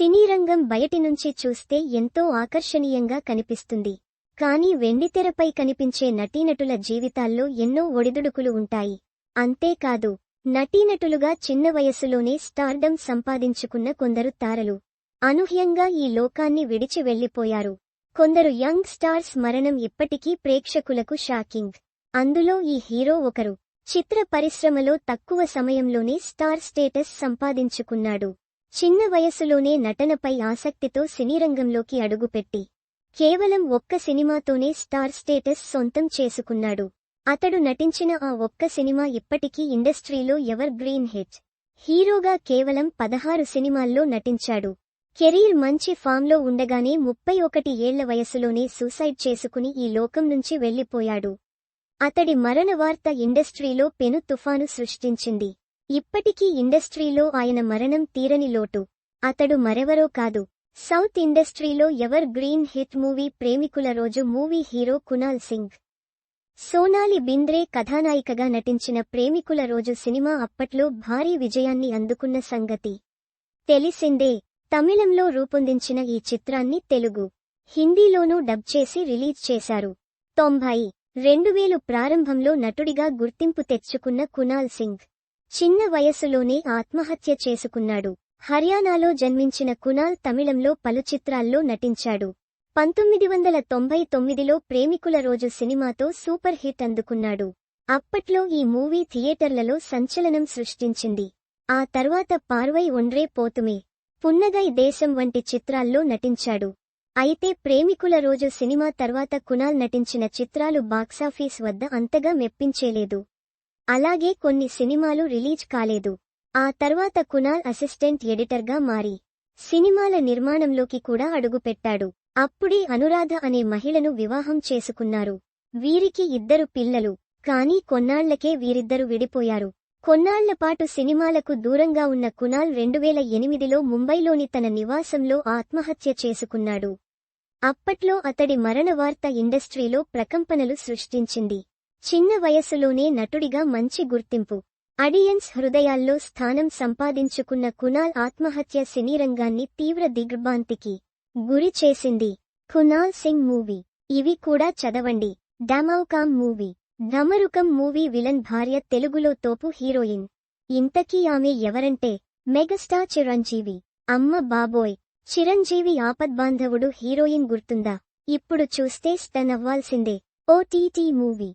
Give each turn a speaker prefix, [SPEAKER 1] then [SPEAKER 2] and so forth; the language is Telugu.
[SPEAKER 1] సినీ రంగం బయటి నుంచి చూస్తే ఎంతో ఆకర్షణీయంగా కనిపిస్తుంది. కానీ వెండితెరపై కనిపించే నటీనటుల జీవితాల్లో ఎన్నో ఒడిదుడుకులు ఉంటాయి. అంతేకాదు నటీనటులుగా చిన్న వయసులోనే స్టార్డమ్ సంపాదించుకున్న కొందరు తారలు. అనూహ్యంగా ఈ లోకాన్ని విడిచి వెళ్ళిపోయారు కొందరు యంగ్ స్టార్స్ మరణం ఇప్పటికీ ప్రేక్షకులకు షాకింగ్. అందులో ఈ హీరో ఒకరు. చిత్ర పరిశ్రమలో తక్కువ సమయంలోనే స్టార్ స్టేటస్ సంపాదించుకున్నాడు. చిన్న వయసులోనే నటనపై ఆసక్తితో సినీరంగంలోకి అడుగుపెట్టి కేవలం ఒక్క సినిమాతోనే స్టార్ స్టేటస్ సొంతం చేసుకున్నాడు. అతడు నటించిన ఆ ఒక్క సినిమా ఇప్పటికీ ఇండస్ట్రీలో ఎవర్ గ్రీన్ హిట్. హీరోగా కేవలం పదహారు సినిమాల్లో నటించాడు. కెరీర్ మంచి ఫామ్లో ఉండగానే ముప్పై ఒకటి ఏళ్ళ వయసులోనే సూసైడ్ చేసుకుని ఈ లోకం నుంచి వెళ్ళిపోయాడు అతడి మరణ వార్త ఇండస్ట్రీలో పెను తుఫాను సృష్టించింది. ఇప్పటికీ ఇండస్ట్రీలో ఆయన మరణం తీరని లోటు. అతడు మరెవరో కాదు. సౌత్ ఇండస్ట్రీలో ever green hit movie Premikula Roju movie hero Kunal Singh. Sonali Bendre కథానాయికగా నటించిన ప్రేమికుల రోజు సినిమా అప్పట్లో భారీ విజయాన్ని అందుకున్న సంగతి. తెలిసిందే తమిళంలో రూపొందించిన ఈ చిత్రాన్ని తెలుగు హిందీలోనూ డబ్ చేసి రిలీజ్ చేశారు. తొంభై రెండు వేలు ప్రారంభంలో నటుడిగా గుర్తింపు తెచ్చుకున్న కునాల్ సింగ్. చిన్న వయసులోనే ఆత్మహత్య చేసుకున్నాడు. హర్యానాలో జన్మించిన కునాల్ తమిళంలో పలు చిత్రాల్లో నటించాడు. పంతొమ్మిది వందల తొంభై తొమ్మిదిలో ప్రేమికుల రోజు సినిమాతో సూపర్ హిట్ అందుకున్నాడు. అప్పట్లో ఈ మూవీ థియేటర్లలో సంచలనం సృష్టించింది. ఆ తర్వాత పార్వై ఒండ్రే పోతుమే పున్నగై దేశం వంటి చిత్రాల్లో నటించాడు. అయితే ప్రేమికుల రోజు సినిమా తర్వాత కునాల్ నటించిన చిత్రాలు బాక్సాఫీస్ వద్ద అంతగా మెప్పించేలేదు. అలాగే కొన్ని సినిమాలు రిలీజ్ కాలేదు. ఆ తర్వాత కునాల్ అసిస్టెంట్ ఎడిటర్గా మారి సినిమాల నిర్మాణంలోకి కూడా అడుగుపెట్టాడు. అప్పుడే అనురాధ అనే మహిళను వివాహం చేసుకున్నారు. వీరికి ఇద్దరు పిల్లలు. కానీ కొన్నాళ్ళకే వీరిద్దరు విడిపోయారు. కొన్నాళ్ళపాటు సినిమాలకు దూరంగా ఉన్న కునాల్ రెండువేల ఎనిమిదిలో ముంబైలోని తన నివాసంలో ఆత్మహత్య చేసుకున్నాడు. అప్పట్లో అతడి మరణ వార్త ఇండస్ట్రీలో ప్రకంపనలు సృష్టించింది. చిన్న వయసులోనే నటుడిగా మంచి గుర్తింపు. అడియన్స్ హృదయాల్లో స్థానం సంపాదించుకున్న కునాల్ ఆత్మహత్య సినీరంగాన్ని తీవ్ర దిగ్భ్రాంతికి గురి చేసింది. కునాల్ సింగ్ మూవీ. ఇవి కూడా చదవండి. డమౌకామ్ మూవీ. ధమరుకం మూవీ విలన్ భార్య తెలుగులో తోపు హీరోయిన్. ఇంతకీ ఆమె ఎవరంటే? మెగాస్టార్ చిరంజీవి. అమ్మ బాబోయ్. చిరంజీవి ఆపద్బాంధవుడు హీరోయిన్ గుర్తుందా? ఇప్పుడు చూస్తే స్టన్ అవ్వాల్సిందే. OTT movie.